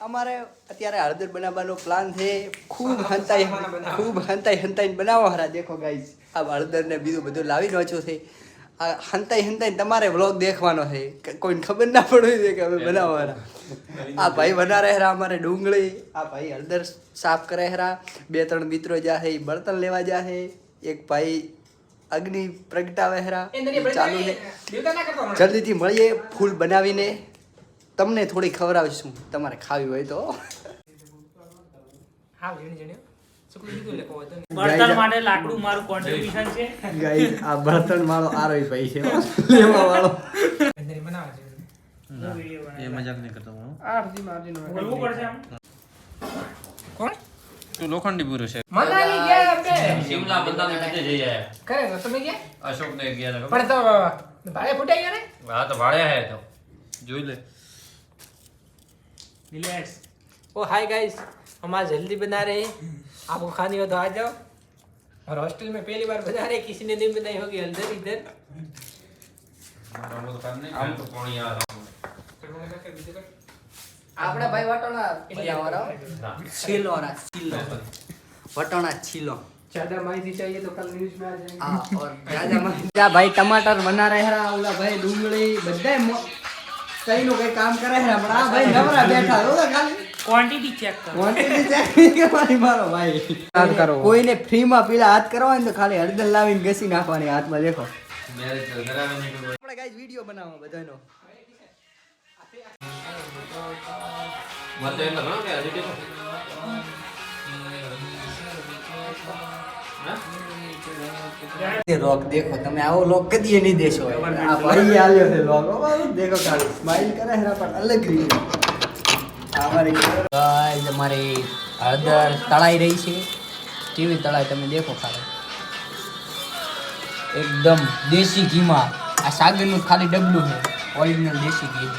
અમારે અત્યારે હળદર બનાવવાનો પ્લાન છે. ખૂબ હંતાઈ ખૂબ હંતાઈ હંતાઈ બનાવો હારા. દેખો ગાઈઝ આ હળદર ને બીજું બધું લાવી નાખ્યું છે. આ હંતાઈ હંતાઈ તમારે વ્લોગ દેખવાનો છે. કોઈને ખબર ના પડવી છે કે અમે બનાવવાના આ ભાઈ બના રહેરા અમારે ડુંગળી આ ભાઈ હળદર સાફ કરે હરા. બે ત્રણ મિત્રો જ્યાં છે બર્તન લેવા જા છે. એક ભાઈ અગ્નિ પ્રગટાવે હરા. ચાલુ છે. જલ્દીથી મળીએ ફૂલ બનાવીને. તમને થોડી ખવડાવીશું તમારે ખાવી હોય તો. બળતણ માટે લાકડું મારું કોન્ટ્રીબ્યુશન છે. ગાઈ આ બળતણ વાળો આરોય ભાઈ છે. લેવા વાળો. એ મજાક નહીં કરતો હું. બોલવું પડશે આમ? તું લોખંડી પુરુષ છે. મનાલી ગયા આપણે શિમલા બંદાને કીધે જઈ આયા ખરે તમે ગયા? અશોક ને ગયા પણ તો ભાડે ફૂટાઈ ગયા ને? હા તો ભાડ્યા હે તો. જોઈ લે. રિલેક્સ ओ हाय गाइस हम आज जल्दी बना रहे हैं आपको खानी हो तो आ जाओ और हॉस्टल में पहली बार बना रहे हैं किसी ने नहीं बनाई होगी हल्दर इधर આમ તો પાણી આ આપણા ભાઈ વટોણા બનાવવાના હા. છીલો ના છીલો વટોણા છીલો ज्यादा माहिती चाहिए तो कल न्यूज में आ जाएंगे હા ઓર રાજામાં જા ભાઈ ટમાટર બના રહેરા ઓલા ભાઈ ડુંગળી બધાય મો- કઈનું કઈ કામ કરે છે? હમણાં ભાઈ નવરા બેઠા. હો ખાલી. ક્વોન્ટિટી ચેક કરો. ક્વોન્ટિટી ચેક કે કરવાની મારો ભાઈ. કોઈને ફ્રીમાં પીલા હાથ કરવા હોય ને તો ખાલી હળદર લાવીને ઘસી નાખવાની હાથમાં દેખો. કોઈ. આપણે ગાઈસ વિડિયો બનાવવા બધાનો. મત કે? રોક દેખો તમે આવો લોક કદીએ નહીં દેશો આ ભાઈ આવ્યો છે લોક. દેખો ખાલી સ્માઈલ કરે હેરા પણ અલગ રીતે. અમારી ગાઈસ અમારી હળદર તળાઈ રહી છે. કેવી તળાઈ તમે દેખો ખાલી. એકદમ દેશી ઘીમાં. આ સાગરનું ખાલી ડબલું છે. ઓરિજિનલ દેશી ઘી.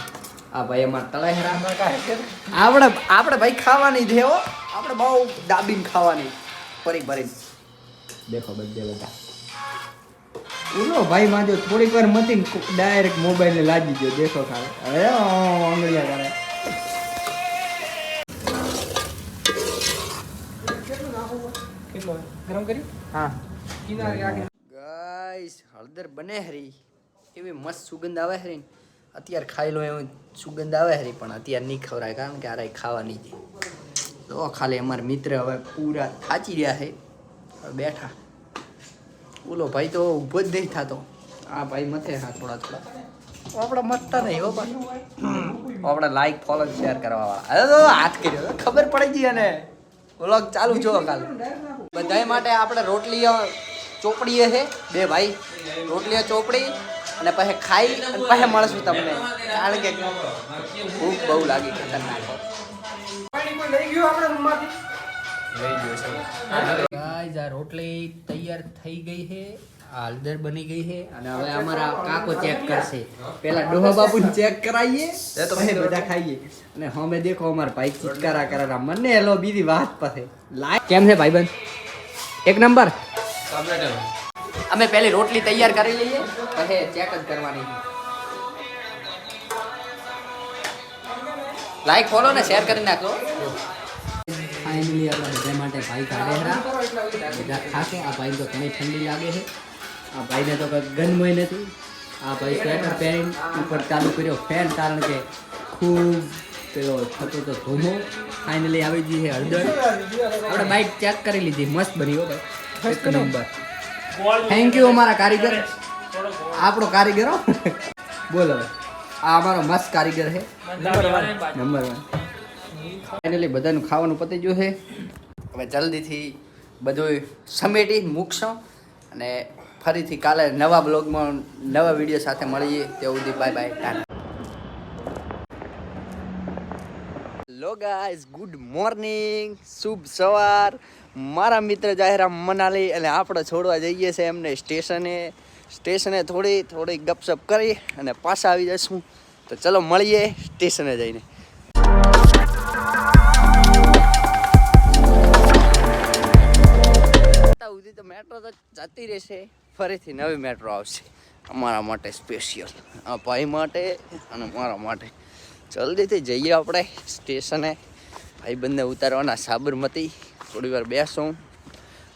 આ ભાઈ અમાર તળાઈ હેરા આપણે આપણે ભાઈ ખાવાની છે હો. આપણે બહુ દાબીને ખાવાની. ફરી ફરી દેખો બધે બધા. ઉલો ભાઈ માંજો થોડીક વાર મતી ડાયરેક્ટ મોબાઈલ ને લાગી ગયો દેખો ખાલે. હવે આંગળિયા કરે. ગરમ કરી? હા. ગાઈસ હળદર બને હરી. એવી મસ્ત સુગંધ આવે હરી અત્યારે ખાઈ લો એવું સુગંધ આવે હરી પણ અત્યારે નહીં ખવડાય કારણ કે આરે ખાવાની છે. તો ખાલી અમારા મિત્ર હવે પૂરા થાચી રહ્યા છે. બેઠા. ઓલો ભાઈ તો ઊભો જ નહીં થતો. આ ભાઈ મથે હા, થોડા થોડા. આપણે મતતા નહીં, હો પણ આપણે લાઈક ફોલો શેર કરવા વાળા અરે હાથ કર્યો ખબર પડી ગઈ અને વ્લોગ ચાલુ જો કાલ. બધાય માટે આપણે રોટલીઓ ચોપડીએ છે, બે ભાઈ. રોટલીઓ ચોપડી અને પછી ખાઈ અને પછી મળશું તમને. કારણ કે ભૂખ બહુ લાગી, ખતરનાક. લઈ ગયું આપણે ગાઈઝ આ રોટલી તૈયાર થઈ ગઈ છે. આ હળદર બની ગઈ છે અને હવે અમારા કાકો ચેક કરશે. પેલા ડોહા બાપુ ચેક કરાવીએ પછી બધા ખાઈએ. અને હમે દેખો અમાર ભાઈ ચિટકારા કરારા મને એલો બીજી વાત પાસે લાઈ કેમ છે ભાઈબંધ? એક નંબર. અમે પહેલી રોટલી તૈયાર કરી લઈએ પછી ચેક જ કરવાની. લાઈક ફોલો ને શેર કરી નાખો. ફાઇનલી આપણા બધા માટે ભાઈ કાઢે હરા. બધા ખાશે. આ ભાઈ તો ઘણી ઠંડી લાગે છે. આ ભાઈને તો કંઈ ગનમય નથી. આ ભાઈ સ્વેટર પહેરી ઉપર ચાલુ કર્યો. ફેન કારણ કે ખૂબ પેલો થતો તો ધૂમો. ફાઇનલી આવી ગઈ છે હળદર. આપણે બાઈક ચેક કરી લીધી. મસ્ત બની હો ભાઈ. એક નંબર થેન્ક યુ અમારા કારીગર. આપણો કારીગર બોલો. આ અમારો મસ્ત કારીગર છે. Number one. ફાઇનલી બધાનું ખાવાનું પતી ગયું છે. હવે જલ્દીથી બધું સમેટી, મૂકશો અને ફરીથી કાલે નવા બ્લોગમાં નવા વીડિયો સાથે મળીએ. ત્યાં સુધી bye bye Tata. Hello guys good morning શુભ સવાર. મારા મિત્ર જાહેરામ મનાલી અને આપણે છોડવા જઈએ છીએ એમને સ્ટેશને. સ્ટેશને થોડી થોડી ગપસપ કરી અને પાછા આવી જઈશું. તો ચલો મળીએ સ્ટેશને જઈને. સુધી તો મેટ્રો તો જતી રહેશે. ફરીથી નવી મેટ્રો આવશે. અમારા માટે સ્પેશિયલ આ ભાઈ માટે અને મારા માટે. જલ્દીથી જઈએ આપણે સ્ટેશને. ભાઈબંધને ઉતારવાના સાબરમતી. થોડી વાર બેસું.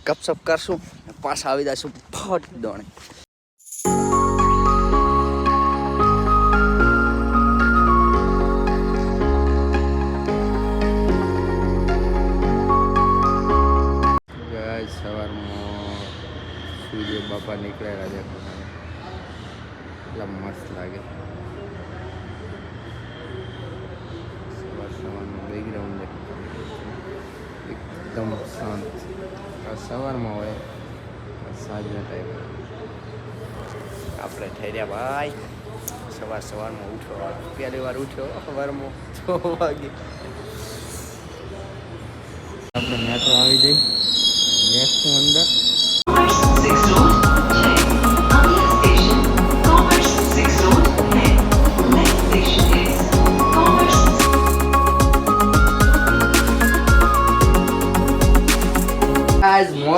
ગપસપ કરશું. પાછા આવી જશું. ફટ દોણે. એટલા મસ્ત લાગે. સવાર સવારનું બેકગ્રાઉન્ડ એકદમ શાંત. સવારમાં હોય સાંજના ટાઈમ આપણે થઈ રહ્યા ભાઈ. સવાર સવારમાં ઉઠ્યો પહેલી વાર ઉઠ્યો સવારમાં. છ વાગે. આપણે મેટ્રો આવી જઈ. બેસશું અંદર.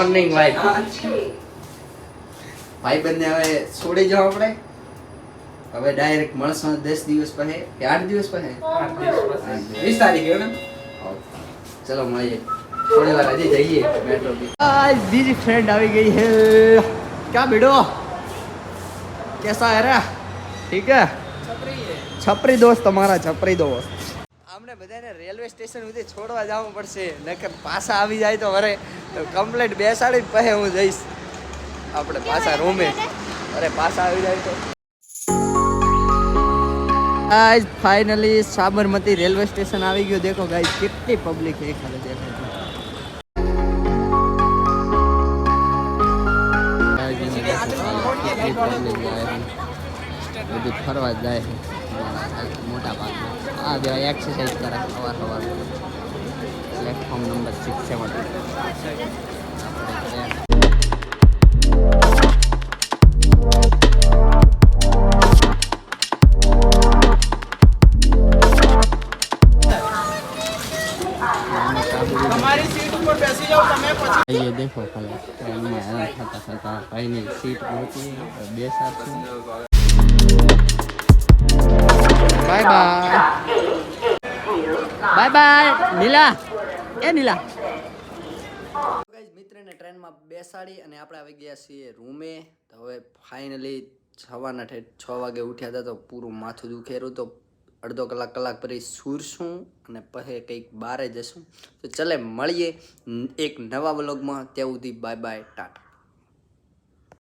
મોર્નિંગ લાઈફ ભાઈ બંને હવે છોડી જાઓ આપણે. હવે ડાયરેક્ટ મળશું દસ દિવસ પહે કે આઠ દિવસ પહે વીસ તારીખે ને? ચલો મળીએ. થોડી વાર આજે જઈએ મેટ્રો આજ બીજી ફ્રેન્ડ આવી ગઈ હે ક્યાં બેડો કેસા હે રે? ઠીક હે? છપરી દોસ્ત તમારા છપરી દોસ્ત. બધાને રેલવે સ્ટેશન સુધી છોડવા જવું પડશે. નકર પાછા આવી જાય તો વરે કમ્પ્લેટ બેસાડીને પછી હું જઈશ. આપણે પાછા રૂમે. અરે પાછા આવી જાય તો. આજ ફાઇનલી સાબરમતી રેલવે સ્ટેશન આવી ગયું. દેખો ગાઈસ કેટલી પબ્લિક છે ખાલી દેખો બધું ફરવા જાય મોટા ભાગમાં આ બે એક્સરસાઇઝ કરે સવાર સવાર. પ્લેટફોર્મ નંબર સિક્સ સેવન દેખો देखो कल ट्रेन में आया था bye bye bye bye Neela એ નીલા મિત્રને ટ્રેનમાં બેસાડી અને આપણે આવી ગયા છીએ રૂમે. તો હવે ફાઇનલી સવારના ઠેઠ છ વાગે ઉઠ્યા હતા તો પૂરું માથું દુખેરું. તો અડધો કલાક કલાક પછી સૂરશું અને પછી કંઈક બારે જશું. તો ચલે મળીએ એક નવા વ્લોગમાં. ત્યાં સુધી બાય બાય ટાટા.